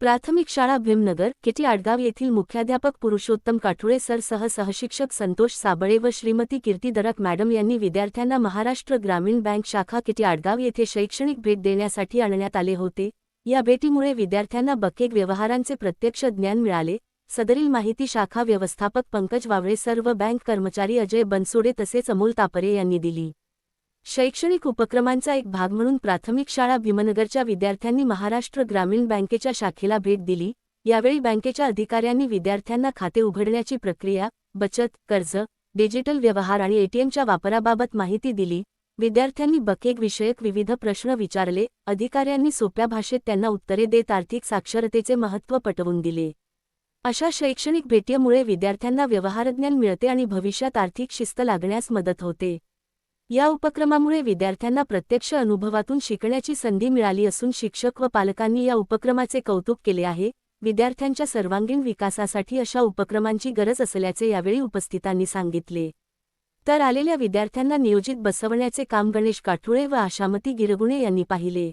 प्राथमिक शाळा भीमनगर केटी आडगाव येथील मुख्याध्यापक पुरुषोत्तम काठुळे सर सह सहशिक्षक संतोष साबळे व श्रीमती कीर्ती दरक मॅडम यांनी विद्यार्थ्यांना महाराष्ट्र ग्रामीण बँक शाखा केटी आडगाव येथे शैक्षणिक भेट देण्यासाठी आणण्यात आले होते. या भेटीमुळे विद्यार्थ्यांना बकेक व्यवहारांचे प्रत्यक्ष ज्ञान मिळाले. सदरील माहिती शाखा व्यवस्थापक पंकज वावळे सर्व बँक कर्मचारी अजय बनसोडे तसेच अमोल तापरे यांनी दिली. शैक्षणिक उपक्रमांचा एक भाग म्हणून प्राथमिक शाळा भीमनगरच्या विद्यार्थ्यांनी महाराष्ट्र ग्रामीण बँकेच्या शाखेला भेट दिली. यावेळी बँकेच्या अधिकाऱ्यांनी विद्यार्थ्यांना खाते उघडण्याची प्रक्रिया बचत कर्ज डिजिटल व्यवहार आणि एटीएमच्या वापराबाबत माहिती दिली. विद्यार्थ्यांनी बकेक विषयक विविध प्रश्न विचारले. अधिकाऱ्यांनी सोप्या भाषेत त्यांना उत्तरे देत आर्थिक साक्षरतेचे महत्त्व पटवून दिले. अशा शैक्षणिक भेटीमुळे विद्यार्थ्यांना व्यवहारज्ञान मिळते आणि भविष्यात आर्थिक शिस्त लागण्यास मदत होते. या उपक्रमामुळे विद्यार्थ्यांना प्रत्यक्ष अनुभवातून शिकण्याची संधी मिळाली असून शिक्षक व पालकांनी या उपक्रमाचे कौतुक केले आहे. विद्यार्थ्यांच्या सर्वांगीण विकासासाठी अशा उपक्रमांची गरज असल्याचे यावेळी उपस्थितांनी सांगितले. तर आलेल्या विद्यार्थ्यांना नियोजित बसवण्याचे काम गणेश काठुळे व आशामती गिरगुणे यांनी पाहिले.